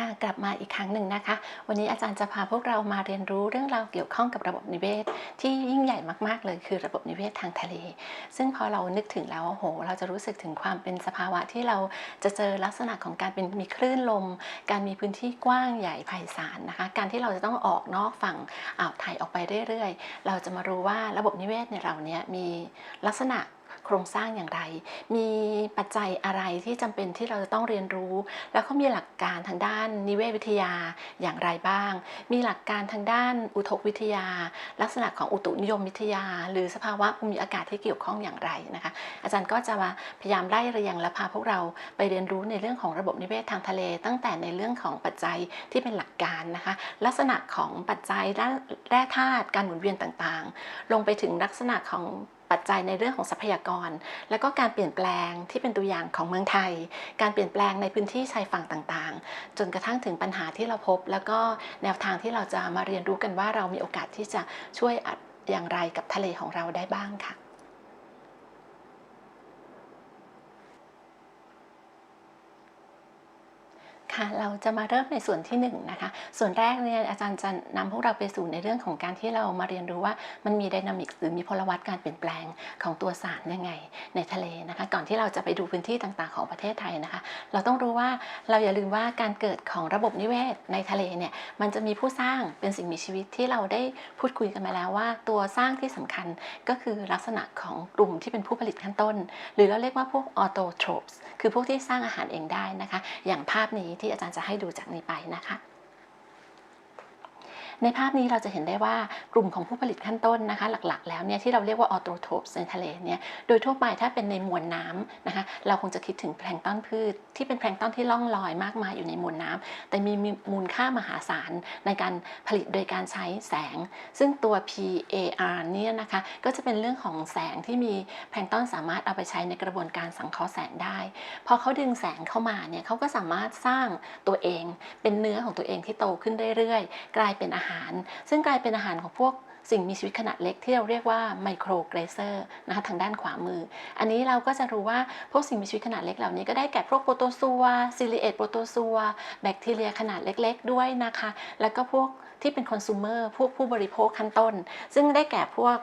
ค่ะ กลับมาอีกครั้งหนึ่งนะคะ วันนี้อาจารย์จะพาพวกเรามาเรียนรู้เรื่องราวเกี่ยวข้องกับระบบนิเวศ ที่ยิ่งใหญ่มากๆเลยคือระบบนิเวศทางทะเล ซึ่งพอเรานึกถึงแล้วโอ้โห เราจะรู้สึกถึงความเป็นสภาวะที่เราจะเจอลักษณะของการเป็นมีคลื่นลม การมีพื้นที่กว้างใหญ่ไพศาลนะคะ การที่เราจะต้องออกนอกฝั่งอ่าวไทยออกไปเรื่อยๆ เราจะมารู้ว่าระบบนิเวศในเราเนี้ยมีลักษณะ ครงสร้างอย่างไร มีปัจจัยอะไรที่จำเป็นที่เราจะต้องเรียนรู้ แล้วก็มีหลักการทางด้านนิเวศวิทยาอย่างไรบ้าง มีหลักการทางด้านอุทกวิทยา ลักษณะของอุตุนิยมวิทยา หรือสภาวะภูมิอากาศที่เกี่ยวข้องอย่างไรนะคะ อาจารย์ก็จะมาพยายามไล่เรียงและพาพวกเราไปเรียนรู้ในเรื่องของระบบนิเวศทางทะเล ตั้งแต่ในเรื่องของปัจจัยที่เป็นหลักการนะคะ ลักษณะของปัจจัยแร่ธาตุการหมุนเวียนต่างๆ ลงไปถึงลักษณะของ ปัจจัยในเรื่องของทรัพยากร และก็การเปลี่ยนแปลงที่เป็นตัวอย่างของเมืองไทย การเปลี่ยนแปลงในพื้นที่ชายฝั่งต่างๆ จนกระทั่งถึงปัญหาที่เราพบ แล้วก็แนวทางที่เราจะมาเรียนรู้กันว่าเรามีโอกาสที่จะช่วยอัดอย่างไรกับทะเลของเราได้บ้างค่ะ ค่ะเราจะมาเริ่มในส่วนที่1นงนะคะ ส่วนแรกเนี่ยอาจารย์จะนำพวกเราไปสู่ในเรื่องของการที่เรามาเรียนรู้ว่ามันมีไดนามิกหรือมีพลวัตการเปลี่ยนแปลงของตัวสารยังไงในทะเลนะคะ ก่อนที่เราจะไปดูพื้นที่ต่างๆของประเทศไทยนะคะ เราต้องรู้ว่าเราอย่าลืมว่าการเกิดของระบบนิเวศในทะเลเนี่ยมันจะมีผู้สร้างเป็นสิ่งมีชีวิตที่เราได้พูดคุยกันมาแล้วว่า ตัวสร้างที่สำคัญก็คือลักษณะของกลุ่มที่เป็นผู้ผลิตขั้นต้น หรือเราเรียกว่าพวกออโตโทรปส์คือพวกที่สร้างอาหารเองได้นะคะ อย่างภาพนี้ที่อาจารย์จะให้ดูจากนี้ไปนะคะ ในภาพนี้เราจะเห็นได้ว่ากลุ่มของผู้ผลิตขั้นต้นนะคะ หลักๆ แล้วเนี่ยที่เราเรียกว่าออโตโทปในทะเลเนี่ยโดยทั่วไปถ้าเป็นในมวลน้ำนะคะ เราคงจะคิดถึงแพลงต้นพืช ที่เป็นแพลงต้นที่ล่องลอยมากมายอยู่ในมวลน้ำแต่มีมูลค่ามหาศาลในการผลิตโดยการใช้แสง ซึ่งตัว PAR เนี่ยนะคะก็จะเป็นเรื่องของแสงที่มีแพลงต้นสามารถเอาไปใช้ในกระบวนการสังเคราะห์แสงได้ พอเขาดึงแสงเข้ามาเนี่ยเขาก็สามารถสร้างตัวเองเป็นเนื้อของตัวเองที่โตขึ้นเรื่อยๆ กลายเป็นอาหารซึ่งกลายเป็นอาหารของพวกสิ่งมีชีวิตขนาดเล็กที่เราเรียกว่าไมโครเกรเซอร์นะคะทางด้านขวามือ อันนี้เราก็จะรู้ว่าพวกสิ่งมีชีวิตขนาดเล็กเหล่านี้ก็ได้แก่พวกโปรโตซัวซิลิเอตโปรโตซัวแบคทีเรียขนาดเล็กๆ ด้วยนะคะ แล้วก็พวกที่เป็นคอน sumer พวกผู้บริโภคขั้นต้น ซึ่งได้แก่พวก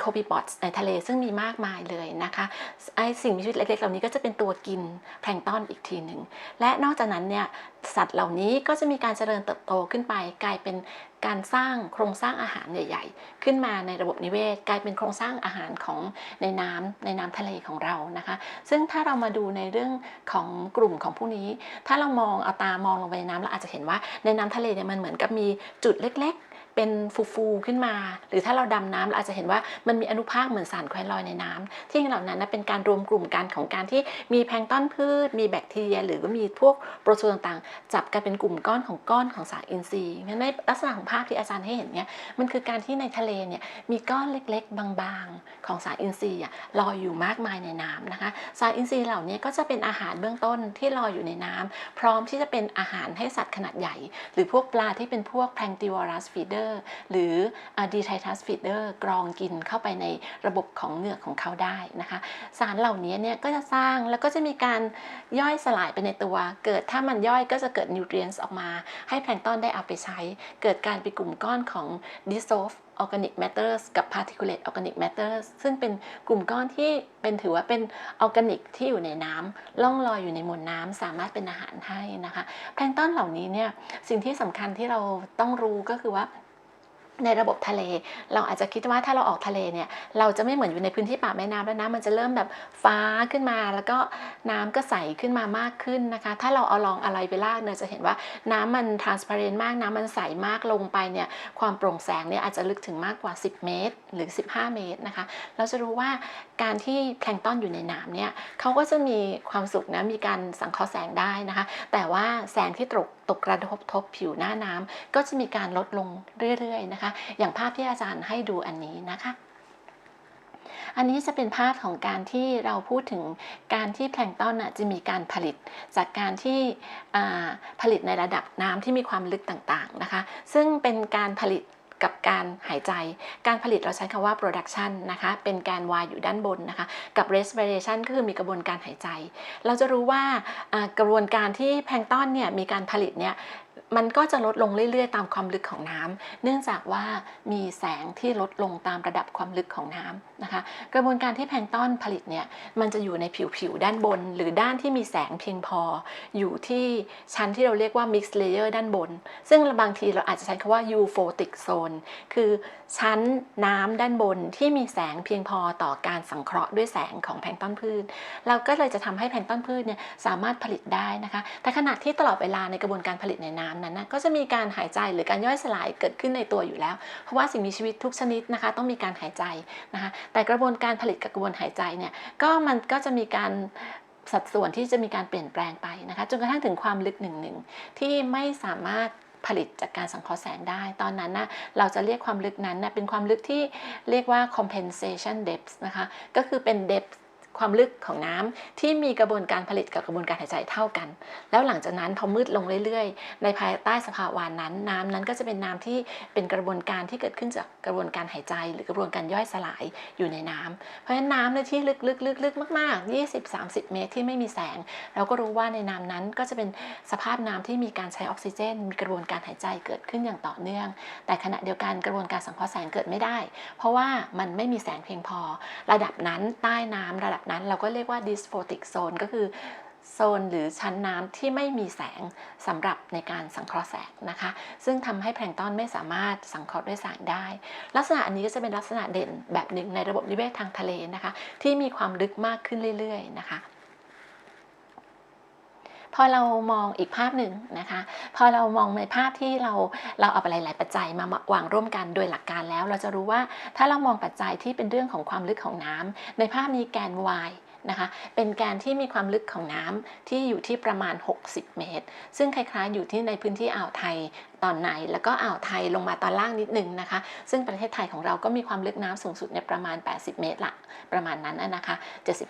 โคบีบอทในทะเลซึ่งมีมากมายเลยนะคะไอสิ่งมีชีวิตเล็กๆเหล่านี้ก็จะเป็นตัวกินแพลงก์ต้นอีกทีหนึ่งและนอกจากนั้นเนี่ยสัตว์เหล่านี้ก็จะมีการเจริญเติบโตขึ้นไป กลายเป็นการสร้างโครงสร้างอาหารใหญ่ ๆ ขึ้นมาในระบบนิเวศ กลายเป็นโครงสร้างอาหารของในน้ำในน้ำทะเลของเรานะคะ ซึ่งถ้าเรามาดูในเรื่องของกลุ่มของผู้นี้ ถ้าเรามองเอาตามองลงไปในน้ำเราอาจจะเห็นว่าในน้ำทะเลเนี่ยมันเหมือนกับมีจุดเล็กๆ เป็นฟูๆขึ้นมา หรือถ้าเราดำน้ำเราอาจจะเห็นว่ามันมีอนุภาคเหมือนสารแควนลอยในน้ำที่เหล่านั้นนะเป็นการรวมกลุ่มกันของการที่มีแพลงต้นพืช มีแบคทีเรีย หรือว่ามีพวกโปรตีนต่างๆ จับกันเป็นกลุ่มก้อนของก้อนของสารอินทรีย์งั้นในลักษณะของภาพที่อาจารย์ให้เห็นเนี่ยมันคือการที่ในทะเลเนี่ยมีก้อนเล็กๆ บางๆ ของสารอินทรีย์ลอยอยู่มากมายในน้ำนะคะสารอินทรีย์เหล่านี้ก็จะเป็นอาหารเบื้องต้นที่ลอยอยู่ในน้ำพร้อมที่จะเป็นอาหารให้สัตว์ขนาดใหญ่ หรือพวกปลาที่เป็นพวกแพลงติวอรัสฟีเดอร์หรือดีไททัสฟีเดอร์กรองกินเข้าไปในระบบของเหงือกของเขาได้นะคะ สารเหล่านี้เนี่ยก็จะสร้างแล้วก็จะมีการย่อยสลายไปในตัว เกิดถ้ามันย่อยก็จะเกิดนิวเทรียนส์ออกมา ให้แพลงต้อนได้เอาไปใช้ เกิดการเป็นกลุ่มก้อนของ dissolve organic matters กับ particulate organic matters ซึ่งเป็นกลุ่มก้อนที่เป็นถือว่าเป็นออร์แกนิกที่อยู่ในน้ำล่องลอยอยู่ในมวลน้ำสามารถเป็นอาหารให้นะคะแพลงต้อนเหล่านี้เนี่ยสิ่งที่สำคัญที่เราต้องรู้ก็คือว่า ในระบบทะเล เราอาจจะคิดว่าถ้าเราออกทะเลเนี่ยเราจะไม่เหมือนอยู่ในพื้นที่ป่าแม่น้ำแล้วนะมันจะเริ่มแบบฟ้าขึ้นมา แล้วก็น้ำก็ใสขึ้นมามากขึ้นนะคะ ถ้าเราเอาลองอะไรไปลากเนี่ยจะเห็นว่าน้ำมัน transparent มากน้ำมันใสมากลงไปเนี่ยความโปร่งแสงเนี่ยอาจจะลึกถึงมากกว่า 10 เมตร หรือ 15 เมตรนะคะ เราจะรู้ว่าการที่แพลงต้นอยู่ในน้ำเนี่ยเขาก็จะมีความสุขนะมีการสังเคราะห์แสงได้นะคะ แต่ว่าแสงที่ตก ตกกระทบทบผิวหน้าน้ำก็จะมีการลดลงเรื่อยๆนะคะ อย่างภาพที่อาจารย์ให้ดูอันนี้นะคะอันนี้จะเป็นภาพของการที่เราพูดถึงการที่แพลงต้นน่ะจะมีการผลิต จากการที่ผลิตในระดับน้ำที่มีความลึกต่างๆนะคะ ซึ่งเป็นการผลิต กับการหายใจ การผลิตเราใช้คำว่า production นะคะ เป็นการ y อยู่ด้านบนนะคะ กับ respiration ก็คือมีกระบวนการหายใจ เราจะรู้ว่ากระบวนการที่แพลงต้อนเนี่ยมีการผลิตเนี่ย มันก็จะลดลงเรื่อยๆ ตามความลึกของน้ำเนื่องจากว่ามีแสงที่ลดลงตามระดับความลึกของน้ำนะคะ กระบวนการที่แพลงต้อนผลิตเนี่ยมันจะอยู่ในผิวๆด้านบน หรือด้านที่มีแสงเพียงพอ อยู่ที่ชั้นที่เราเรียกว่า mixed layer ด้านบน ซึ่งบางทีเราอาจจะใช้คำว่า euphotic zone คือชั้นน้ำด้านบนที่มีแสงเพียงพอต่อการสังเคราะห์ด้วยแสงของแพลงต้นพืช เราก็เลยจะทำให้แพลงต้นพืชเนี่ยสามารถผลิตได้นะคะ แต่ขณะที่ตลอดเวลาในกระบวนการผลิตในน้ำนั้นนะก็จะมีการหายใจหรือการย่อยสลายเกิดขึ้นในตัวอยู่แล้ว เพราะว่าสิ่งมีชีวิตทุกชนิดนะคะ ต้องมีการหายใจนะคะแต่กระบวนการผลิตกับกระบวนหายใจเนี่ยก็มันก็จะมีการสัดส่วนที่จะมีการเปลี่ยนแปลงไปนะคะจนกระทั่งถึงความลึกหนึ่งหนึ่งที่ไม่สามารถผลิตจากการสังเคราะห์แสงได้ ตอนนั้นนะเราจะเรียกความลึกนั้นนะเป็นความลึกที่เรียกว่า compensation depth นะคะ ก็คือเป็น depth ความลึกของน้ำที่มีกระบวนการผลิตกับกระบวนการหายใจเท่ากัน แล้วหลังจากนั้นพอมืดลงเรื่อยๆ ในภายใต้สภาวะนั้น น้ำนั้นก็จะเป็นน้ำที่เป็นกระบวนการที่เกิดขึ้นจากกระบวนการหายใจ หรือกระบวนการย่อยสลายอยู่ในน้ำเพราะฉะนั้นน้ำในที่ลึกๆๆๆมากๆ 20-30 เมตรที่ไม่มีแสง เราก็รู้ว่าในน้ำนั้นก็จะเป็นสภาพน้ำที่มีการใช้ออกซิเจน มีกระบวนการหายใจเกิดขึ้นอย่างต่อเนื่อง แต่ขณะเดียวกันกระบวนการสังเคราะห์แสงเกิดไม่ได้ เพราะว่ามันไม่มีแสงเพียงพอ ระดับนั้นใต้น้ำระดับนั้นเราก็เรียกว่า dysphotic zone ก็คือโซนหรือชั้นน้ำที่ไม่มีแสงสำหรับในการสังเคราะห์แสงนะคะ ซึ่งทำให้แพลงต้นไม่สามารถสังเคราะห์ด้วยแสงได้ ลักษณะอันนี้ก็จะเป็นลักษณะเด่นแบบหนึ่งในระบบนิเวศทางทะเลนะคะ ที่มีความลึกมากขึ้นเรื่อยๆนะคะ พอเรามองอีกภาพหนึ่งนะคะ พอเรามองในภาพที่เราเราเอาหลาย ๆ ปัจจัยมาวางร่วมกันโดยหลักการแล้ว เราจะรู้ว่าถ้าเรามองปัจจัยที่เป็นเรื่องของความลึกของน้ำในภาพนี้แกน y นะคะ เป็นแกนที่มีความลึกของน้ำที่อยู่ที่ประมาณ 60 เมตร ซึ่งคล้ายๆ อยู่ที่ในพื้นที่อ่าวไทยตอนในแล้วก็อ่าวไทยลงมาตอนล่างนิดนึงนะคะ ซึ่งประเทศไทยของเราก็มีความลึกน้ำสูงสุดในประมาณ 80 เมตรละประมาณนั้นนะคะ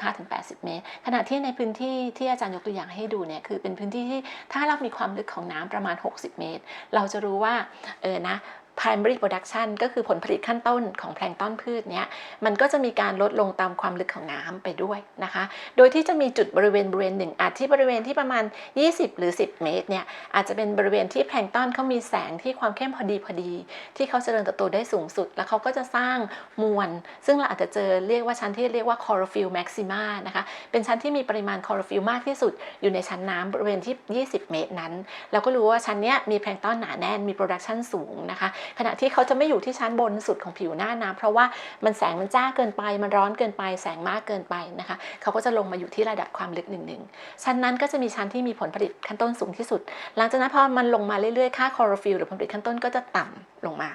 75-80 เมตร ขณะที่ในพื้นที่ที่อาจารย์ยกตัวอย่างให้ดูเนี่ยคือเป็นพื้นที่ที่ถ้าเรามีความลึกของน้ำประมาณ 60 เมตร เราจะรู้ว่าเออนะ primary production ก็คือผลผลิตขั้นต้นของแพลงต้อนพืชเนี้ยมันก็จะมีการลดลงตามความลึกของน้ำไปด้วยนะคะ โดยที่จะมีจุดบริเวณบริเวณหนึ่งอาจที่บริเวณที่ประมาณ 20 หรือ 10 เมตรเนี่ยอาจจะเป็นบริเวณที่แพลงต้อนเขามีแสงที่ความเข้มพอดีพอดี ที่เขาเจริญเติบโตได้สูงสุด แล้วเขาก็จะสร้างมวล ซึ่งเราอาจจะเจอเรียกว่าชั้นที่เรียกว่า chlorophyll maxima นะคะเป็นชั้นที่มีปริมาณ chlorophyll มากที่สุด อยู่ในชั้นน้ำบริเวณที่ 20 เมตรนั้น เราก็รู้ว่าชั้นเนี้ยมีแพลงต้นหนาแน่นมี production สูงนะคะขณะที่เขาจะไม่อยู่ที่ชั้นบนสุดของผิวหน้าน้ำเพราะว่ามันแสงมันจ้าเกินไป มันร้อนเกินไป แสงมากเกินไปนะคะเขาก็จะลงมาอยู่ที่ระดับความลึกหนึ่งหนึ่งชั้นนั้นก็จะมีชั้นที่มีผลผลิตขั้นต้นสูงที่สุด หลังจากนั้นพอมันลงมาเรื่อยๆค่าคลอโรฟิลหรือผลผลิตขั้นต้นก็จะต่ำลงมา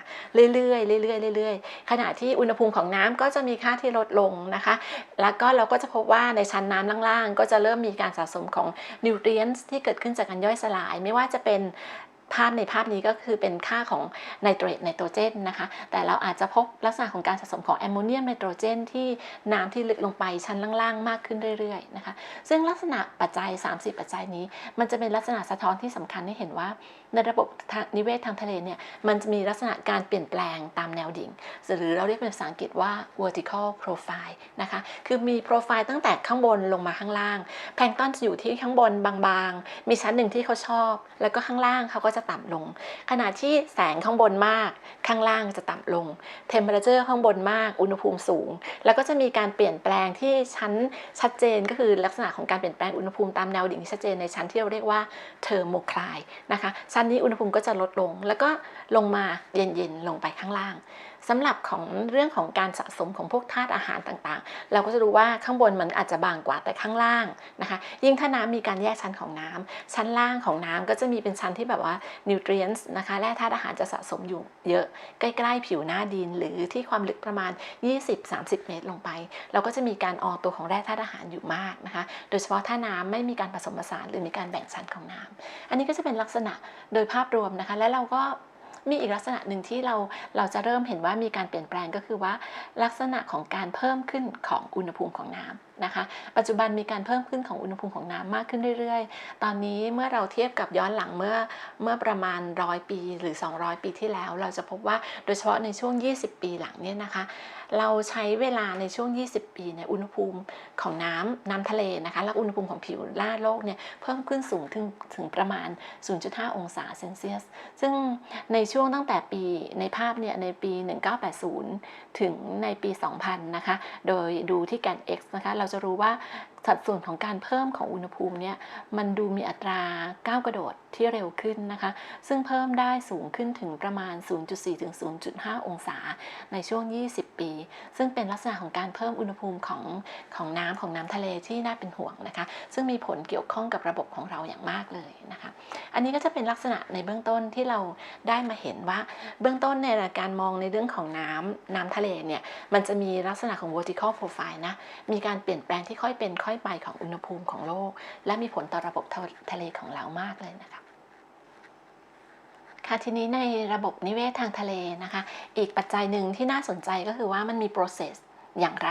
เรื่อยๆเรื่อยๆเรื่อยๆขณะที่อุณหภูมิของน้ำก็จะมีค่าที่ลดลงนะคะ แล้วก็เราก็จะพบว่าในชั้นน้ำล่างๆ ก็จะเริ่มมีการสะสมของนิวเทรียนที่เกิดขึ้นจากการย่อยสลาย ไม่ว่าจะเป็น ภาพในภาพนี้ก็คือเป็นค่าของไนโตรตไนโตรเจนนะคะ แต่เราอาจจะพบลักษณะของการสะสมของแอมโมเนียมไนโตรเจน ที่น้ำที่ลึกลงไปชั้นล่างๆ มากขึ้นเรื่อยๆนะคะ ซึ่งลักษณะปัจจัย 30 ปัจจัยนี้ มันจะเป็นลักษณะสะท้อนที่สำคัญให้เห็นว่า ในระบบนิเวศทางทะเลเนี่ยมันจะมีลักษณะการเปลี่ยนแปลงตามแนวดิ่ง หรือเราเรียกเป็นภาษาอังกฤษว่า vertical profile นะคะ คือมีโปรไฟล์ตั้งแต่ข้างบนลงมาข้างล่าง แพลงต้นจะอยู่ที่ข้างบนบางๆ มีชั้นหนึ่งที่เขาชอบ แล้วก็ข้างล่างเขาก็จะต่ำลง ขณะที่แสงข้างบนมาก ข้างล่างจะต่ำลง เทมเปอเรเจอร์ข้างบนมาก อุณหภูมิสูง แล้วก็จะมีการเปลี่ยนแปลงที่ชั้นชัดเจนก็คือลักษณะของการเปลี่ยนแปลงอุณหภูมิตามแนวดิ่งที่ชัดเจนในชั้นที่เราเรียกว่าเทอร์โมคลายนะคะชั้นอันนี้อุณหภูมิก็จะลดลง แล้วก็ลงมาเย็นๆลงไปข้างล่าง สำหรับของเรื่องของการสะสมของพวกธาตุอาหารต่างๆ เราก็จะรู้ว่าข้างบนมันอาจจะบางกว่าแต่ข้างล่างนะคะ ยิ่งถ้าน้ำมีการแยกชั้นของน้ำชั้นล่างของน้ำก็จะมีเป็นชั้นที่แบบว่านิวเทรียนส์นะคะแร่ธาตุอาหารจะสะสมอยู่เยอะ ใกล้ๆผิวหน้าดิน หรือที่ความลึกประมาณ 20-30 เมตรลงไป เราก็จะมีการออกตัวของแร่ธาตุอาหารอยู่มากนะคะ โดยเฉพาะถ้าน้ำไม่มีการผสมผสานหรือมีการแบ่งชั้นของน้ำอันนี้ก็จะเป็นลักษณะโดยภาพรวมนะคะ และเราก็ มีอีกลักษณะหนึ่งที่เราเราจะเริ่มเห็นว่ามีการเปลี่ยนแปลงก็คือว่าลักษณะของการเพิ่มขึ้นของอุณหภูมิของน้ำ นะคะ ปัจจุบันมีการเพิ่มขึ้นของอุณหภูมิของน้ำมากขึ้นเรื่อยๆ ตอนนี้เมื่อเราเทียบกับย้อนหลังเมื่อเมื่อประมาณร้อยปีหรือ 200 ปีที่แล้ว เราจะพบว่าโดยเฉพาะในช่วง 20 ปีหลังเนี่ยนะคะ เราใช้เวลาในช่วง 20 ปีเนี่ยอุณหภูมิของน้ำน้ำทะเลนะคะ และอุณหภูมิของผิวหน้าโลกเนี่ยเพิ่มขึ้นสูงถึงถึงประมาณ 0.5 องศาเซนเซียส ซึ่งในช่วงตั้งแต่ปีในภาพเนี่ยในปี 1980 ถึงในปี 2000 นะคะ โดยดูที่แกน x นะคะเราจะรู้ว่าสัดส่วนของการเพิ่มของอุณหภูมิเนี่ยมันดูมีอัตราก้าวกระโดดที่เร็วขึ้นนะคะ ซึ่งเพิ่มได้สูงขึ้นถึงประมาณ 0.4 ถึง 0.5 องศาในช่วง 20 ปี ซึ่งเป็นลักษณะของการเพิ่มอุณหภูมิของของน้ำของน้ำทะเลที่น่าเป็นห่วงนะคะ ซึ่งมีผลเกี่ยวข้องกับระบบของเราอย่างมากเลยนะคะ อันนี้ก็จะเป็นลักษณะในเบื้องต้นที่เราได้มาเห็นว่าเบื้องต้นในการมองในเรื่องของน้ำน้ำทะเลเนี่ยมันจะมีลักษณะของ vertical profile นะมีการเปลี่ยนแปลงที่ค่อยเป็นค่อยไปของอุณหภูมิของโลก และมีผลต่อระบบทะเลของเรามากเลยนะคะค่ะทีนี้ในระบบนิเวศทางทะเลนะคะ อีกปัจจัยหนึ่งที่น่าสนใจก็คือว่ามันมี process อย่างไร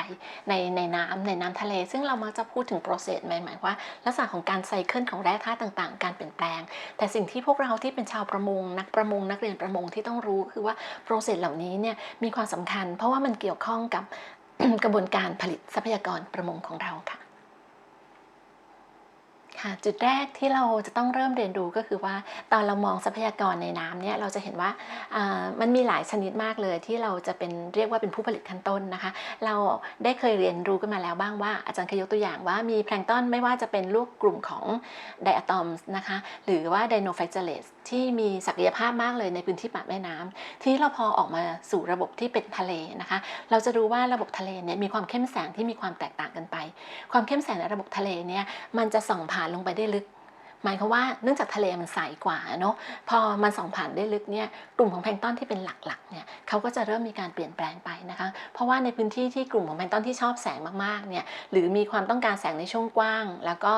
ในในน้ำในน้ำทะเล ซึ่งเรามักจะพูดถึง process หมายหมายว่า ลักษณะของการไซเคิลของแร่ธาตุต่างๆ การเปลี่ยนแปลง แต่สิ่งที่พวกเราที่เป็นชาวประมง นักประมง นักเรียนประมงที่ต้องรู้คือว่า process เหล่านี้เนี่ยมีความสำคัญ เพราะว่ามันเกี่ยวข้องกับกระบวนการผลิตทรัพยากรประมงของเราค่ะ ค่ะจุดแรกที่เราจะต้องเริ่มเรียนรู้ก็คือว่าตอนเรามองทรัพยากรในน้ำเนี่ยเราจะเห็นว่ามันมีหลายชนิดมากเลยที่เราจะเป็นเรียกว่าเป็นผู้ผลิตขั้นต้นนะคะ เราได้เคยเรียนรู้กันมาแล้วบ้างว่าอาจารย์เคยยกตัวอย่างว่ามีแพลงตอนไม่ว่าจะเป็นลูกกลุ่มของไดอะตอมนะคะหรือว่าไดโนไฟเจเลสที่มีศักยภาพมากเลยในพื้นที่ปากแม่น้ำที่เราพอออกมาสู่ระบบที่เป็นทะเลนะคะ เราจะรู้ว่าระบบทะเลเนี่ยมีความเข้มแสงที่มีความแตกต่างกันไป ความเข้มแสงในระบบทะเลเนี่ยมันจะส่องผ่านลงไปได้ลึก หมายความว่าเนื่องจากทะเลมันใสกว่าเนาะพอมันส่องผ่านได้ลึกเนี่ยกลุ่มของแพลงก์ตอนที่เป็นหลักๆเนี่ยเขาก็จะเริ่มมีการเปลี่ยนแปลงไปนะคะ เพราะว่าในพื้นที่ที่กลุ่มของแพลงก์ตอนที่ชอบแสงมากๆเนี่ยหรือมีความต้องการแสงในช่วงกว้าง แล้วก็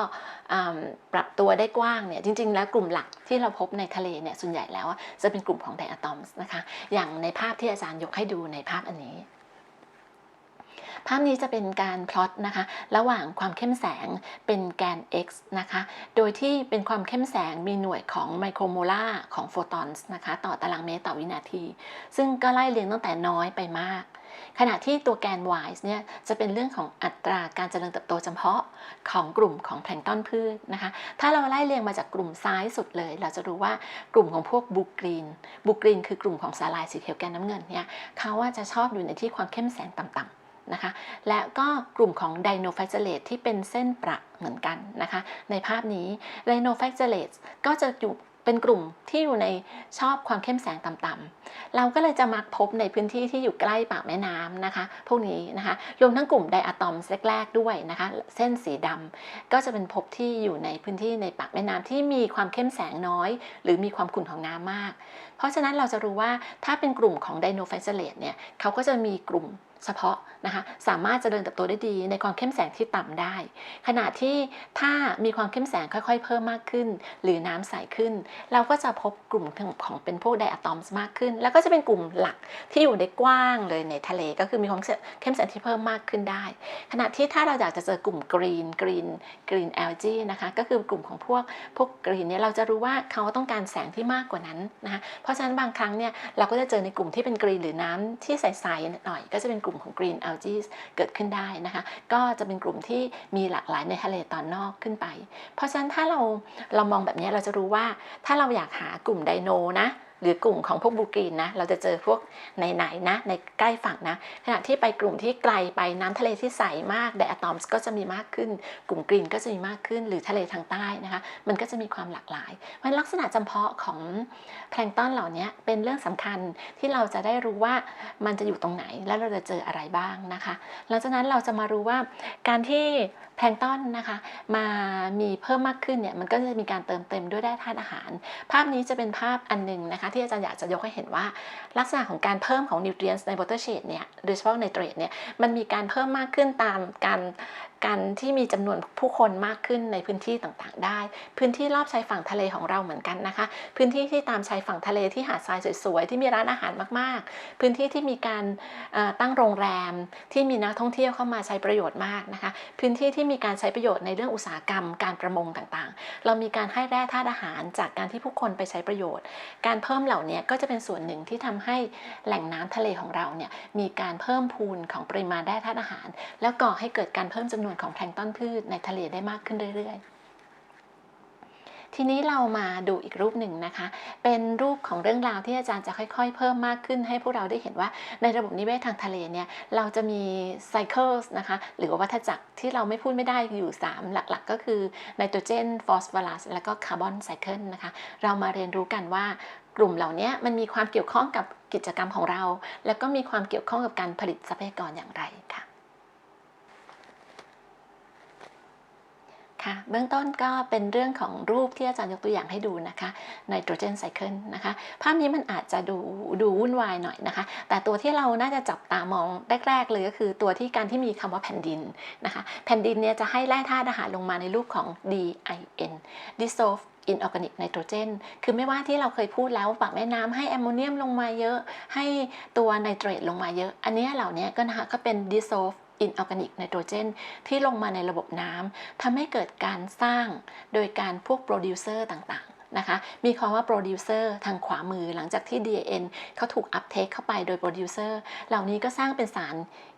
ปรับตัวได้กว้างเนี่ยจริง ๆ แล้วกลุ่มหลักที่เราพบในทะเลเนี่ยส่วนใหญ่แล้วจะเป็นกลุ่มของไดอะตอมส์นะคะอย่างในภาพที่อาจารย์ยกให้ดูในภาพอันนี้ ภาพนี้จะเป็นการพลอตนะคะ ระหว่างความเข้มแสงเป็นแกน x นะคะ โดยที่เป็นความเข้มแสงมีหน่วยของไมโครโมลาร์ของโฟตอนส์นะคะ ต่อตารางเมตรต่อวินาที ซึ่งก็ไล่เรียงตั้งแต่น้อยไปมาก ขณะที่ตัวแกน y เนี่ยจะเป็นเรื่องของอัตราการเจริญเติบโตเฉพาะของกลุ่มของแพลงตอนพืชนะคะ ถ้าเราไล่เรียงมาจากกลุ่มซ้ายสุดเลย เราจะรู้ว่ากลุ่มของพวกบูกรีนบูกรีนคือกลุ่มของสาลายสีเขียวแกนน้ำเงินเนี่ยเขาว่าจะชอบอยู่ในที่ความเข้มแสงต่ำๆ นะคะ และก็กลุ่มของไดโนไฟเจเลตที่เป็นเส้นประเหมือนกันนะคะ ในภาพนี้ไดโนไฟเจเลตก็จะอยู่เป็นกลุ่มที่อยู่ในชอบความเข้มแสงต่ำๆ เราก็เลยจะมักพบในพื้นที่ที่อยู่ใกล้ปากแม่น้ำนะคะ พวกนี้นะคะ รวมทั้งกลุ่มไดอะตอมแรกๆด้วยนะคะ เส้นสีดำก็จะเป็นพบที่อยู่ในพื้นที่ในปากแม่น้ำที่มีความเข้มแสงน้อย หรือมีความขุ่นของน้ำมาก เพราะฉะนั้นเราจะรู้ว่าถ้าเป็นกลุ่มของไดโนไฟเจเลตเนี่ยเขาก็จะมีกลุ่มเฉพาะ นะคะสามารถเจริญเติบโตได้ดีในความเข้มแสงที่ต่ำได้ ขณะที่ถ้ามีความเข้มแสงค่อยๆ เพิ่มมากขึ้น หรือน้ำใสขึ้น เราก็จะพบกลุ่มของเป็นพวกไดอะตอมมากขึ้น แล้วก็จะเป็นกลุ่มหลักที่อยู่ในกว้างเลยในทะเลก็คือมีความเข้มแสงที่เพิ่มมากขึ้นได้ ขณะที่ถ้าเราอยากจะเจอกลุ่มกรีนกรีนกรีนแอลจีนะคะก็คือกลุ่มของพวกพวกกรีนเนี่ยเราจะรู้ว่าเขาต้องการแสงที่มากกว่านั้นนะคะเพราะฉะนั้นบางครั้งเนี่ยเราก็จะเจอในกลุ่มที่เป็นกรีนหรือน้ำที่ใสๆหน่อย ก็จะเป็นกลุ่มของกรีนแอลจีเกิดขึ้นได้นะคะ ก็จะเป็นกลุ่มที่มีหลากหลายในทะเลตอนนอกขึ้นไป เพราะฉะนั้นถ้าเราเรามองแบบนี้เราจะรู้ว่าถ้าเราอยากหากลุ่มไดโนนะ หรือกลุ่มของพวกบูกรีนนะเราจะเจอพวกไหนๆนะในใกล้ฝั่งนะขณะที่ไปกลุ่มที่ไกลไปน้ำทะเลที่ใสมากไดอะตอมก็จะมีมากขึ้น กลุ่มกรีนก็จะมีมากขึ้น หรือทะเลทางใต้นะคะมันก็จะมีความหลากหลายเพราะลักษณะจำเพาะของแพลงก์ตอนเหล่านี้เป็นเรื่องสำคัญที่เราจะได้รู้ว่ามันจะอยู่ตรงไหนแล้วเราจะเจออะไรบ้างนะคะหลังจากนั้นเราจะมารู้ว่าการที่แพลงต้อนนะคะมามีเพิ่มมากขึ้นเนี่ยมันก็จะมีการเติมเต็มด้วยได้ธาตุอาหาร ภาพนี้จะเป็นภาพอันหนึ่งนะคะที่อาจารย์อยากจะยกให้เห็นว่า ลักษณะของการเพิ่มของนิวเทรียนในวอเตอร์เชดเนี่ยโดยเฉพาะในเตรดเนี่ยมันมีการเพิ่มมากขึ้นตามการ กันที่มีจำนวนผู้คนมากขึ้นในพื้นที่ต่างๆ ได้ พื้นที่รอบชายฝั่งทะเลของเราเหมือนกันนะคะ พื้นที่ที่ตามชายฝั่งทะเลที่หาดทรายสวยๆที่มีร้านอาหารมากๆ พื้นที่ที่มีการตั้งโรงแรมที่มีนักท่องเที่ยวเข้ามาใช้ประโยชน์มากนะคะ พื้นที่ที่มีการใช้ประโยชน์ในเรื่องอุตสาหกรรม การประมงต่างๆ เรามีการให้แร่ธาตุอาหารจากการที่ผู้คนไปใช้ประโยชน์ การเพิ่มเหล่านี้ก็จะเป็นส่วนหนึ่งที่ทำให้แหล่งน้ำทะเลของเราเนี่ยมีการเพิ่มพูนของปริมาณแร่ธาตุอาหาร แล้วก่อให้เกิดการเพิ่มจำนวนของแพลงต้นพืชในทะเลได้มากขึ้นเรื่อยๆ ทีนี้เรามาดูอีกรูปหนึ่งนะคะ เป็นรูปของเรื่องราวที่อาจารย์จะค่อยๆ เพิ่มมากขึ้นให้พวกเราได้เห็นว่าในระบบนิเวศทางทะเลเนี่ยเราจะมีไซเคิลนะคะ หรือว่าวัฏจักรที่เราไม่พูดไม่ได้อยู่ 3 หลักๆ ก็คือไนโตรเจนฟอสฟอรัสแล้วก็คาร์บอนไซเคิลนะคะ เรามาเรียนรู้กันว่ากลุ่มเหล่านี้มันมีความเกี่ยวข้องกับกิจกรรมของเรา แล้วก็มีความเกี่ยวข้องกับการผลิตทรัพยากรอย่างไรค่ะ ค่ะเบื้องต้นก็เป็นเรื่องของรูปที่อาจารย์ยกตัวอย่างให้ดูนะคะไนโตรเจนไซเคิลนะคะภาพนี้มันอาจจะดูดูวุ่นวายหน่อยนะคะ แต่ตัวที่เราน่าจะจับตามองแรก ๆ เลยก็คือตัวที่การที่มีคำว่าแผ่นดินนะคะแผ่นดินเนี่ยจะให้แร่ธาตุอาหารลงมาในรูปของ DIN dissolve inorganic nitrogen คือไม่ว่าที่เราเคยพูดแล้วปากแม่น้ำให้แอมโมเนียมลงมาเยอะ ให้ตัวไนเตรตลงมาเยอะ อันนี้เหล่านี้ก็นะคะก็เป็น dissolve ินออร์แกนิกไนโตรเจนที่ลงมาในระบบน้ำทำให้เกิดการสร้างโดยการพวกโปรดิวเซอร์ต่างๆนะคะมีคำว่าโปรดิวเซอร์ทางขวามือหลังจากที่ DAN เขาถูกอัพเทคเข้าไปโดยโปรดิวเซอร์เหล่านี้ก็สร้างเป็นสาร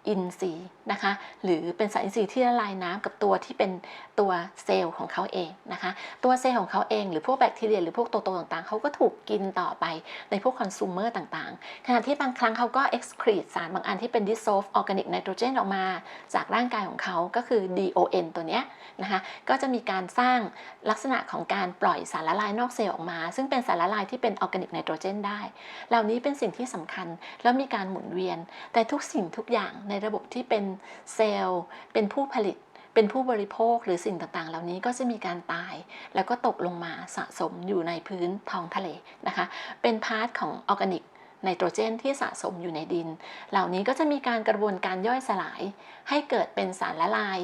อินทรีย์นะคะหรือเป็นสารอินทรีย์ที่ละลายน้ำกับตัวที่เป็นตัวเซลล์ของเขาเองนะคะตัวเซลล์ของเขาเองหรือพวกแบคทีเรียหรือพวกตัวโตต่างๆเขาก็ถูกกินต่อไปในพวกคอน sumer ต่างๆ ขณะที่บางครั้งเขาก็ excrete สารบางอันที่เป็น dissolved organic nitrogen ออกมา จากร่างกายของเขาก็คือ DON ตัวเนี้ยนะคะก็จะมีการสร้างลักษณะของการปล่อยสารละลายนอกเซลล์ออกมา ซึ่งเป็นสารละลายที่เป็นออร์แกนิกไนโตรเจนได้ เหล่านี้เป็นสิ่งที่สำคัญแล้วมีการหมุนเวียน แต่ทุกสิ่งทุกอย่างในระบบที่เป็นเซลล์ เป็นผู้ผลิต เป็นผู้บริโภคหรือสิ่งต่างๆ เหล่านี้ก็จะมีการตาย แล้วก็ตกลงมาสะสมอยู่ในพื้นท้องทะเลนะคะ เป็นพาร์ทของออร์แกนิกไนโตรเจนที่สะสมอยู่ในดิน เหล่านี้ก็จะมีการกระบวนการย่อยสลาย ให้เกิดเป็นสารละลาย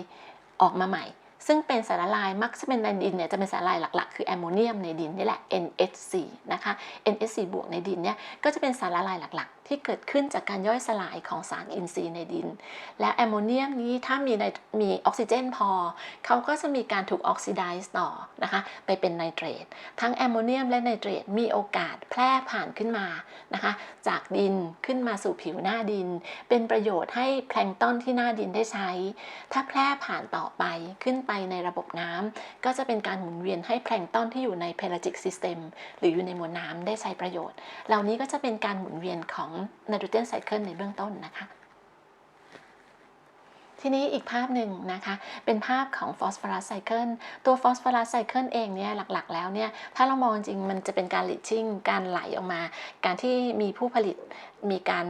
ออกมาใหม่ ซึ่งเป็นสารละลายมักจะเป็นในดินเนี่ยจะเป็นสารละลายหลักๆ คือแอมโมเนียมในดินนี่แหละ NH4 นะคะ NH4 บวกในดินเนี่ยก็จะเป็นสารละลายหลักๆ ที่เกิดขึ้นจากการย่อยสลายของสารอินทรีย์ในดิน และแอมโมเนียมนี้ถ้ามีในมีออกซิเจนพอ เขาก็จะมีการถูกออกซิไดซ์ต่อนะคะไปเป็นไนเตรตทั้งแอมโมเนียมและไนเตรตมีโอกาสแพร่ผ่านขึ้นมานะคะจากดินขึ้นมาสู่ผิวหน้าดิน เป็นประโยชน์ให้แพลงต้นที่หน้าดินได้ใช้ ถ้าแพร่ผ่านต่อไปขึ้นไปในระบบน้ำก็จะเป็นการหมุนเวียนให้แพลงต้นที่อยู่ในเพลาจิกซิสเต็มหรืออยู่ในมวลน้ำได้ใช้ประโยชน์ เหล่านี้ก็จะเป็นการหมุนเวียนของนโตรเจนไซเคิลในเบื้องต้นนะคะ ทีนี้อีกภาพหนึ่งนะคะ เป็นภาพของฟอสฟอรัสไซเคิลตัวฟอสฟอรัสไซเคิลเองเนี่ยหลักๆ แล้วเนี่ย ถ้าเรามองจริงมันจะเป็นการลิชชิ่งการไหลออกมา การที่มีผู้ผลิตมีการ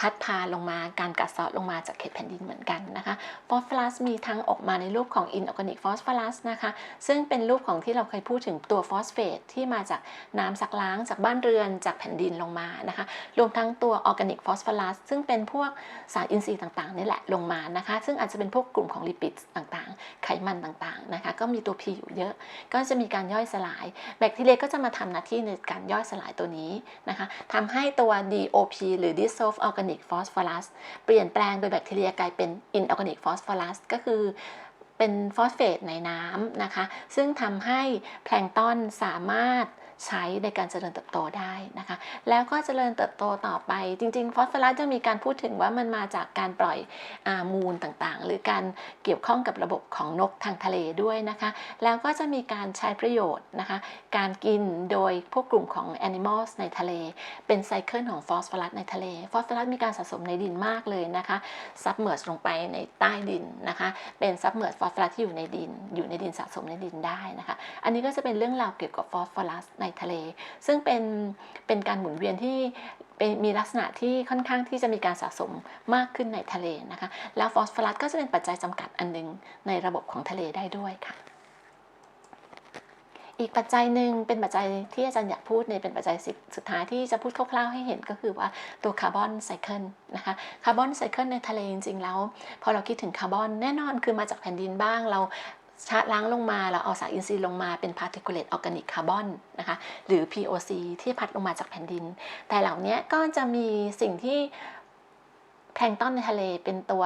พัดพาลงมาการกัดเซาะลงมาจากเขตแผ่นดินเหมือนกันนะคะฟอสฟอรัสมีทั้งออกมาในรูปของอินออร์แกนิกฟอสฟอรัสนะคะ ซึ่งเป็นรูปของที่เราเคยพูดถึงตัวฟอสเฟตที่มาจากน้ำซักล้างจากบ้านเรือนจากแผ่นดินลงมานะคะรวมทั้งตัวออร์แกนิกฟอสฟอรัสซึ่งเป็นพวกสารอินทรีย์ต่างๆนี่แหละลงมานะคะ ซึ่งอาจจะเป็นพวกกลุ่มของลิปิดต่างๆ ไขมันต่างๆนะคะก็มีตัว P อยู่เยอะ ก็จะมีการย่อยสลาย แบคทีเรียก็จะมาทำหน้าที่ในการย่อยสลายตัวนี้นะคะทำให้ตัว DOP หรือ dissolve ออร์แกนิกฟอสฟอรัสเปลี่ยนแปลงโดยแบคทีเรียกลายเป็นอินออร์แกนิกฟอสฟอรัสก็คือเป็นฟอสเฟตในน้ำนะคะ ซึ่งทำให้แพลงก์ต้นสามารถ ใช้ในการเจริญเติบโตได้นะคะ แล้วก็เจริญเติบโตต่อไป จริงๆฟอสฟอรัสจะมีการพูดถึงว่ามันมาจากการปล่อยอมูลต่างๆ หรือการเกี่ยวข้องกับระบบของนกทางทะเลด้วยนะคะ แล้วก็จะมีการใช้ประโยชน์นะคะ การกินโดยพวกกลุ่มของ animals ในทะเล เป็นไซเคิลของฟอสฟอรัสในทะเล ฟอสฟอรัสมีการสะสมในดินมากเลยนะคะซับเมอร์ลงไปในใต้ดินนะคะ เป็นซับเมอร์ฟอสฟอรัสที่อยู่ในดิน อยู่ในดินสะสมในดินได้นะคะ อันนี้ก็จะเป็นเรื่องราวเกี่ยวกับฟอสฟอรัสในทะเล ซึ่งเป็นเป็นการหมุนเวียนที่เป็นมีลักษณะที่ค่อนข้างที่จะมีการสะสมมากขึ้นในทะเลนะคะ แล้วฟอสฟอรัสก็จะเป็นปัจจัยจำกัดอันหนึงในระบบของทะเลได้ด้วยค่ะอีกปัจจัยหนึ่งเป็นปัจจัยที่อาจารย์อยากพูดในเป็นปัจจัยสุดท้ายที่จะพูดคร่าวๆให้เห็นก็คือว่าตัวคาร์บอนไซเคิลนะคะคาร์บอนไซเคิลในทะเลจริงๆแล้ว พอเราคิดถึงคาร์บอนแน่นอนคือมาจากแผ่นดินบ้างเรา ชะล้างลงมาเราเอาสารอินทรีย์ลงมาเป็น particulate organic carbon นะคะหรือ POC ที่พัดลงมาจากแผ่นดิน แต่เหล่านี้ก็จะมีสิ่งที่แพลงต้นในทะเลเป็นตัว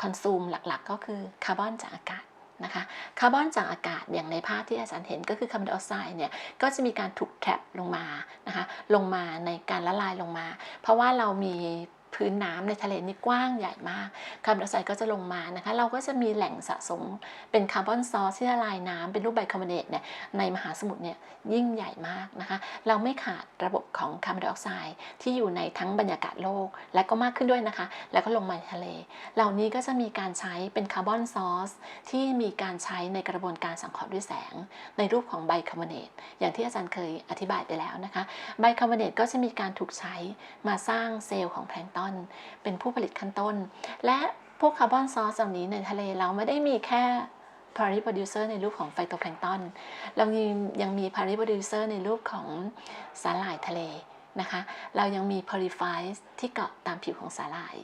คอนซูมหลักๆ ก็คือคาร์บอนจากอากาศนะคะคาร์บอนจากอากาศอย่างในภาพที่อาจารย์เห็นก็คือคาร์บอนไดออกไซด์เนี่ยก็จะมีการถูกแทรปลงมานะคะลงมาในการละลายลงมา เพราะว่าเรามี พื้นน้ำในทะเลนี่กว้างใหญ่มากคาร์บอนไดออกไซด์ก็จะลงมานะคะ เราก็จะมีแหล่งสะสมเป็นคาร์บอนซอร์สที่ละลายน้ำเป็นรูปไบคาร์บอเนตเนี่ยในมหาสมุทรเนี่ยยิ่งใหญ่มากนะคะ เราไม่ขาดระบบของคาร์บอนไดออกไซด์ที่อยู่ในทั้งบรรยากาศโลก และก็มากขึ้นด้วยนะคะ แล้วก็ลงมาในทะเล เหล่านี้ก็จะมีการใช้เป็นคาร์บอนซอร์สที่มีการใช้ในกระบวนการสังเคราะห์ด้วยแสง ในรูปของไบคาร์บอเนตอย่างที่อาจารย์เคยอธิบายไปแล้วนะคะไบคาร์บอเนตก็จะมีการถูกใช้มาสร้างเซลล์ของแพลงก์ตอนเป็นผู้ผลิตขั้นต้น และพวกคาร์บอนซอร์สเหล่านี้ในทะเลเราไม่ได้มีแค่ pari producer ในรูปของไฟโตแพลงก์ตอน เรายังยังมี pari producer ในรูปของสาหร่ายทะเลนะคะ เรายังมี purifies ที่เกาะตามผิวของสาหร่าย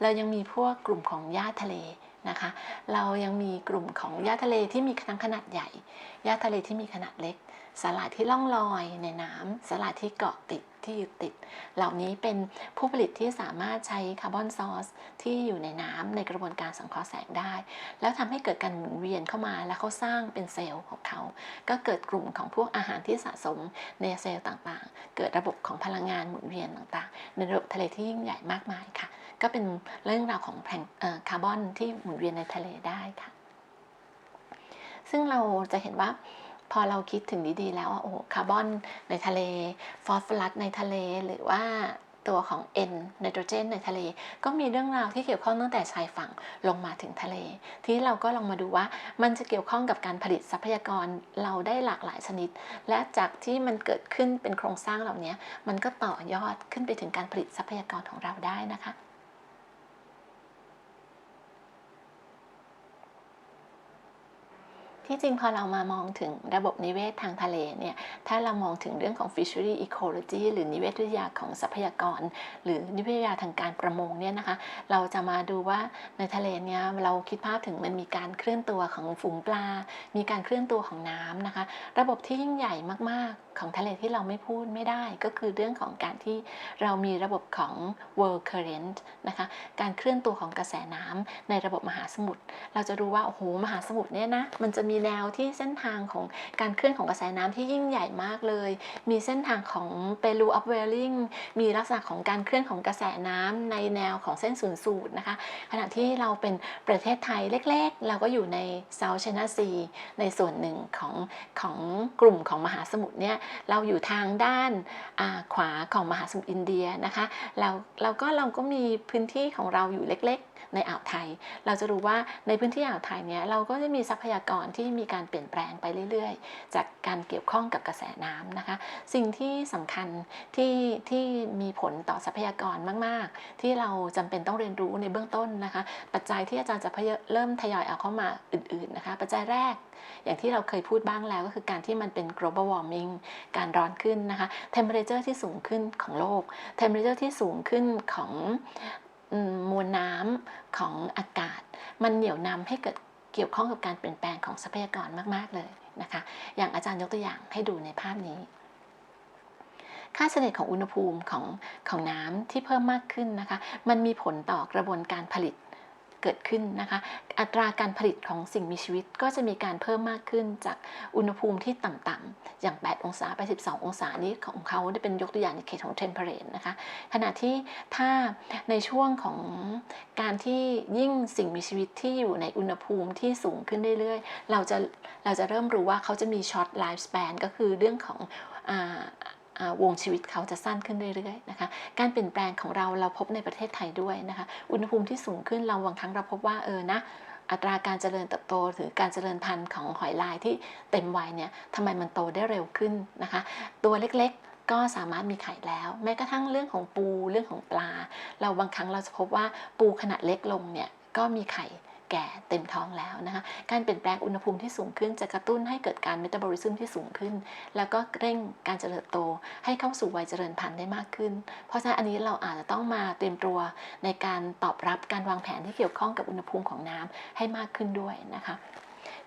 เรายังมีพวกกลุ่มของหญ้าทะเลนะคะ เรายังมีกลุ่มของหญ้าทะเลที่มีทั้งขนาดใหญ่ หญ้าทะเลที่มีขนาดเล็ก สาหร่ายที่ล่องลอยในน้ำสาหร่ายที่เกาะติด ที่ยึดติด เหล่านี้เป็นผู้ผลิตที่สามารถใช้คาร์บอนซอร์สที่อยู่ในน้ำในกระบวนการสังเคราะห์แสงได้ แล้วทำให้เกิดการหมุนเวียนเข้ามา แล้วเขาสร้างเป็นเซลล์ของเขา ก็เกิดกลุ่มของพวกอาหารที่สะสมในเซลล์ต่างๆ เกิดระบบของพลังงานหมุนเวียนต่างๆ ในระบบทะเลที่ยิ่งใหญ่มากมายค่ะ ก็เป็นเรื่องราวของแพลงคาร์บอนที่หมุนเวียนในทะเลได้ค่ะ ซึ่งเราจะเห็นว่า พอเราคิดถึงดีๆ แล้วว่าโอ้คาร์บอนในทะเล ฟอสฟอรัสในทะเลหรือว่าตัวของ N ไนโตรเจนในทะเล ก็มีเรื่องราวที่เกี่ยวข้องตั้งแต่ชายฝั่งลงมาถึงทะเล ที่เราก็ลองมาดูว่ามันจะเกี่ยวข้องกับการผลิตทรัพยากรเราได้หลากหลายชนิด และจากที่มันเกิดขึ้นเป็นโครงสร้างเหล่านี้มันก็ต่อยอดขึ้นไปถึงการผลิตทรัพยากรของเราได้นะคะ ที่จริงพอเรามามองถึงระบบนิเวศทางทะเลเนี่ย ถ้าเรามองถึงเรื่องของ fishery ecology หรือนิเวศวิทยาของทรัพยากร หรือนิเวศวิทยาทางการประมงเนี่ยนะคะ เราจะมาดูว่าในทะเลเนี่ยเราคิดภาพถึงมันมีการเคลื่อนตัวของฝูงปลา มีการเคลื่อนตัวของน้ำนะคะ ระบบที่ยิ่งใหญ่มากๆของทะเลที่เราไม่พูดไม่ได้ ก็คือเรื่องของการที่เรามีระบบของ world current นะคะ การเคลื่อนตัวของกระแสน้ำในระบบมหาสมุทร เราจะรู้ว่าโอ้โหมหาสมุทรเนี่ยนะมันจะมีแนวที่เส้นทางของการเคลื่อนของกระแสน้ำที่ยิ่งใหญ่มากเลย มีเส้นทางของเปรูอัพเวลลิงมีลักษณะของการเคลื่อนของกระแสน้ำในแนวของเส้นศูนย์สูตรนะคะ ขณะที่เราเป็นประเทศไทยเล็กๆ เราก็อยู่ใน South China Sea ในส่วนหนึ่งของของกลุ่มของมหาสมุทรเนี่ยเราอยู่ทางด้านาขวาของมหาสมุทรอินเดียนะคะเราเราก็เราก็มีพื้นที่ของเราอยู่เล็กๆ ในอ่าวไทย เราจะรู้ว่าในพื้นที่อ่าวไทยเนี่ยเราก็จะมีทรัพยากรที่มีการเปลี่ยนแปลงไปเรื่อย ๆ จากการเกี่ยวข้องกับกระแสน้ำนะคะ สิ่งที่สำคัญที่ที่มีผลต่อทรัพยากรมาก ๆ ที่เราจำเป็นต้องเรียนรู้ในเบื้องต้นนะคะ ปัจจัยที่อาจารย์จะเริ่มทยอยเอาเข้ามาอื่น ๆนะคะ ปัจจัยแรกอย่างที่เราเคยพูดบ้างแล้วก็คือการที่มันเป็น global warming การร้อนขึ้นนะคะ temperature ที่สูงขึ้นของโลก temperature ที่สูงขึ้นของ มวลน้ำของอากาศ มันเหนี่ยวนำให้เกิดเกี่ยวข้องกับการเปลี่ยนแปลงของทรัพยากรมาก ๆ เลยนะคะ อย่างอาจารย์ยกตัวอย่างให้ดูในภาพนี้ ค่าเฉลี่ยของอุณหภูมิของของน้ำที่เพิ่มมากขึ้นนะคะ มันมีผลต่อกระบวนการผลิต เกิดขึ้นนะคะ อัตราการผลิตของสิ่งมีชีวิตก็จะมีการเพิ่มมากขึ้นจากอุณหภูมิที่ต่ำๆอย่าง 8 องศาไป 12 องศานี้ของเขาได้เป็นยกตัวอย่างในเขตของ temperate นะคะ ขณะที่ถ้าในช่วงของการที่ยิ่งสิ่งมีชีวิตที่อยู่ในอุณหภูมิที่สูงขึ้นเรื่อยๆ เราจะเราจะเริ่มรู้ว่าเขาจะมี short life span ก็คือเรื่องของ วงชีวิตเขาจะสั้นขึ้นเรื่อยๆนะคะการเปลี่ยนแปลงของเราเราพบในประเทศไทยด้วยนะคะอุณหภูมิที่สูงขึ้นเราบางครั้งเราพบว่าเออนะอัตราการเจริญเติบโตหรือการเจริญพันธุ์ของหอยลายที่เต็มวัยเนี่ยทำไมมันโตได้เร็วขึ้นนะคะ ตัวเล็กๆก็สามารถมีไข่แล้ว แม้กระทั่งเรื่องของปูเรื่องของปลา เราบางครั้งเราจะพบว่าปูขนาดเล็กลงเนี่ยก็มีไข่ แก่เต็มท้องแล้วนะคะการเปลี่ยนแปลงอุณหภูมิที่สูงขึ้นจะกระตุ้นให้เกิดการเมตาบอลิซึมที่สูงขึ้น แล้วก็เร่งการเจริญโตให้เข้าสู่วัยเจริญพันธุ์ได้มากขึ้น เพราะฉะนั้นอันนี้เราอาจจะต้องมาเตรียมตัวในการตอบรับการวางแผนที่เกี่ยวข้องกับอุณหภูมิของน้ำให้มากขึ้นด้วยนะคะ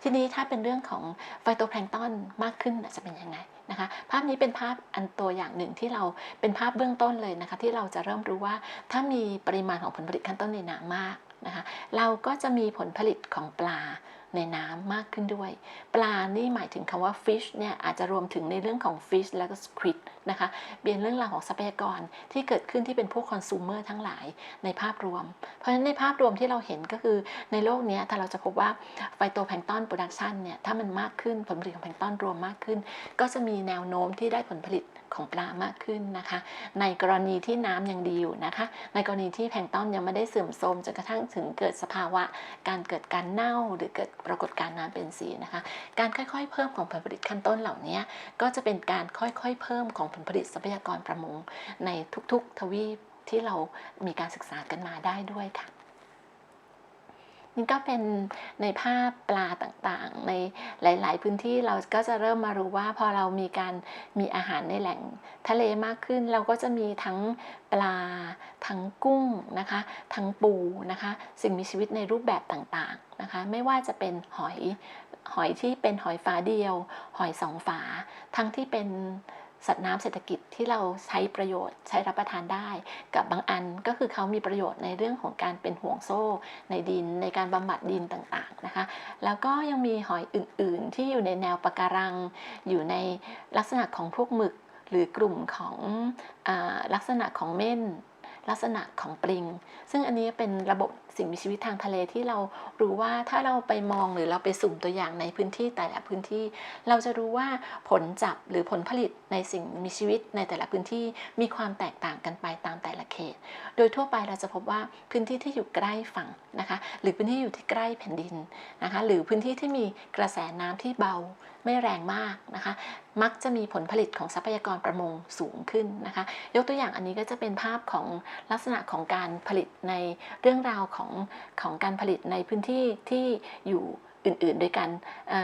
ทีนี้ถ้าเป็นเรื่องของไฟโตแพลงตอนมากขึ้นจะเป็นยังไงนะคะ ภาพนี้เป็นภาพอันตัวอย่างหนึ่งที่เราเป็นภาพเบื้องต้นเลยนะคะ ที่เราจะเริ่มรู้ว่าถ้ามีปริมาณของผลผลิตขั้นต้นในน้ำมาก นะคะเราก็จะมีผลผลิตของปลาในน้ำมากขึ้นด้วย ปลานี่หมายถึงคำว่า fish เนี่ยอาจจะรวมถึงในเรื่องของ fish แล้วก็ squid นะคะเป็นเรื่องราวของทรัพยากรที่เกิดขึ้นที่เป็นพวก consumer ทั้งหลายในภาพรวม เพราะฉะนั้นในภาพรวมที่เราเห็นก็คือในโลกนี้ถ้าเราจะพบว่าไฟโตแพลงก์ตอนโปรดักชันเนี่ยถ้ามันมากขึ้นผลผลิตของแพลงก์ตอนรวมมากขึ้น ก็จะมีแนวโน้มที่ได้ผลผลิต ของปลามากขึ้นนะคะ ในกรณีที่น้ำยังดีอยู่นะคะ ในกรณีที่แพงก์ตอนยังไม่ได้เสื่อมโทรมจนกระทั่งถึงเกิดสภาวะ การเกิดการเน่าหรือเกิดปรากฏการณ์น้ำเป็นสีนะคะ การค่อยๆ เพิ่มของผลผลิตขั้นต้นเหล่านี้ก็จะเป็นการค่อยๆ เพิ่มของผลผลิตทรัพยากรประมงในทุกๆทวีปที่เรามีการศึกษากันมาได้ด้วยค่ะ นี่ก็เป็นในภาพปลาต่างๆ ในหลาย ๆ พื้นที่เราก็จะเริ่มมารู้ว่าพอเรามีการมีอาหารในแหล่งทะเลมากขึ้น เราก็จะมีทั้งปลา ทั้งกุ้งนะคะ ทั้งปูนะคะ สิ่งมีชีวิตในรูปแบบต่างๆนะคะ ไม่ว่าจะเป็นหอยหอยที่เป็นหอยฝาเดียว หอยสองฝา ทั้งที่เป็น สัตว์น้ำเศรษฐกิจที่เราใช้ประโยชน์ใช้รับประทานได้ กับบางอันก็คือเขามีประโยชน์ในเรื่องของการเป็นห่วงโซ่ในดินในการบำบัดดินต่างๆนะคะ แล้วก็ยังมีหอยอื่นๆ ที่อยู่ในแนวปะการัง อยู่ในลักษณะของพวกหมึก หรือกลุ่มของอลักษณะของเม่นลักษณะของปลิง ซึ่งอันนี้เป็นระบบสิ่งมีชีวิตทางทะเลที่เรารู้ว่าถ้าเราไปมองหรือเราไปสุ่มตัวอย่างในพื้นที่แต่ละพื้นที่ เราจะรู้ว่าผลจับหรือผลผลิตในสิ่งมีชีวิตในแต่ละพื้นที่มีความแตกต่างกันไปตามแต่ละเขต โดยทั่วไปเราจะพบว่าพื้นที่ที่อยู่ใกล้ฝั่งนะคะ หรือพื้นที่อยู่ที่ใกล้แผ่นดินนะคะ หรือพื้นที่ที่มีกระแสน้ำที่เบาไม่แรงมากนะคะ มักจะมีผลผลิตของทรัพยากรประมงสูงขึ้นนะคะ ยกตัวอย่างอันนี้ก็จะเป็นภาพของลักษณะของการผลิตในเรื่องราวของของการผลิตในพื้นที่ที่อยู่อื่นๆ โดยกัน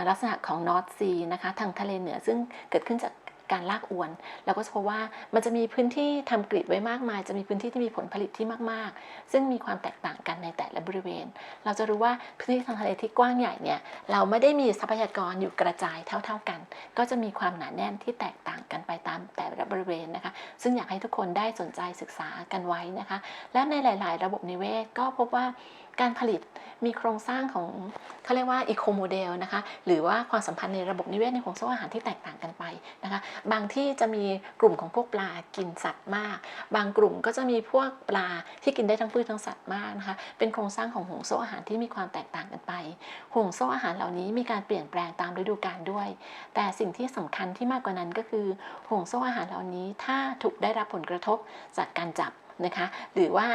ลักษณะของนอร์ทซีนะคะทางทะเลเหนือซึ่งเกิดขึ้นจาก การลากอวน เราก็จะพบว่ามันจะมีพื้นที่ทำกรีดไว้มากมาย จะมีพื้นที่ที่มีผลผลิตที่มากๆ ซึ่งมีความแตกต่างกันในแต่ละบริเวณ เราจะรู้ว่าพื้นที่ทางทะเลที่กว้างใหญ่เนี่ยเราไม่ได้มีทรัพยากรอยู่กระจายเท่า ๆกัน ก็จะมีความหนาแน่นที่แตกต่างกันไปตามแต่ละบริเวณนะคะ ซึ่งอยากให้ทุกคนได้สนใจศึกษากันไว้นะคะ และในหลาย ๆ ระบบนิเวศก็พบว่า การผลิตมีโครงสร้างของเขาเรียกว่าอีโคโมเดลนะคะหรือว่าความสัมพันธ์ในระบบนิเวศในห่วงโซ่อาหารที่แตกต่างกันไปนะคะบางที่จะมีกลุ่มของพวกปลากินสัตว์มาก บางกลุ่มก็จะมีพวกปลาที่กินได้ทั้งพืชทั้งสัตว์มากนะคะเป็นโครงสร้างของห่วงโซ่อาหารที่มีความแตกต่างกันไปห่วงโซ่อาหารเหล่านี้มีการเปลี่ยนแปลงตามฤดูกาลด้วย แต่สิ่งที่สำคัญที่มากกว่านั้นก็คือห่วงโซ่อาหารเหล่านี้ถ้าถูกได้รับผลกระทบจากการจับนะคะหรือว่า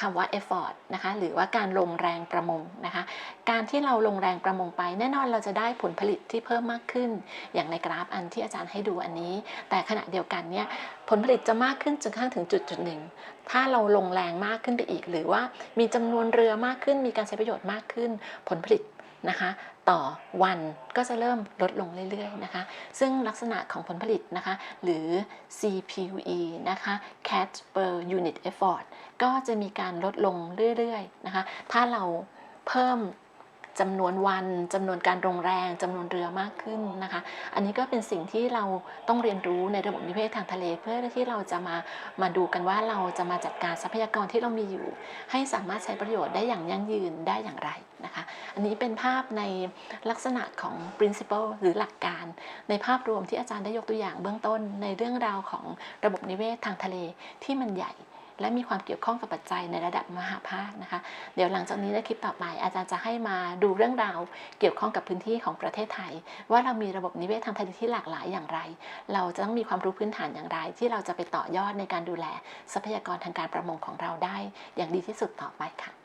คำว่า effort นะคะหรือว่าการลงแรงประมงนะคะการที่เราลงแรงประมงไป แน่นอนเราจะได้ผลผลิตที่เพิ่มมากขึ้น อย่างในกราฟอันที่อาจารย์ให้ดูอันนี้ แต่ขณะเดียวกันเนี่ยผลผลิตจะมากขึ้นจนกระทั่งถึงจุดจุดหนึ่งถ้าเราลงแรงมากขึ้นไปอีก หรือว่ามีจำนวนเรือมากขึ้น มีการใช้ประโยชน์มากขึ้น ผลผลิตนะคะต่อวันก็จะเริ่มลดลงเรื่อยๆนะคะ ซึ่งลักษณะของผลผลิตนะคะ หรือ CPUE นะคะ catch per unit effort ก็จะมีการลดลงเรื่อยๆนะคะ ถ้าเราเพิ่มจำนวนวันจำนวนการลงแรงจำนวนเรือมากขึ้นนะคะ อันนี้ก็เป็นสิ่งที่เราต้องเรียนรู้ในระบบนิเวศทางทะเล เพื่อที่เราจะมามาดูกันว่าเราจะมาจัดการทรัพยากรที่เรามีอยู่ ให้สามารถใช้ประโยชน์ได้อย่างยั่งยืนได้อย่างไรนะคะ อันนี้เป็นภาพในลักษณะของ principle หรือหลักการ ในภาพรวมที่อาจารย์ได้ยกตัวอย่างเบื้องต้นในเรื่องราวของระบบนิเวศทางทะเลที่มันใหญ่ และมีความเกี่ยวข้องกับปัจจัยในระดับมหาภาคนะคะ เดี๋ยวหลังจากนี้ในคลิปต่อไป อาจารย์จะให้มาดูเรื่องราวเกี่ยวข้องกับพื้นที่ของประเทศไทย ว่าเรามีระบบนิเวศทางทะเลที่หลากหลายอย่างไร เราจะต้องมีความรู้พื้นฐานอย่างไร ที่เราจะไปต่อยอดในการดูแลทรัพยากรทางการประมงของเราได้ อย่างดีที่สุดต่อไปค่ะ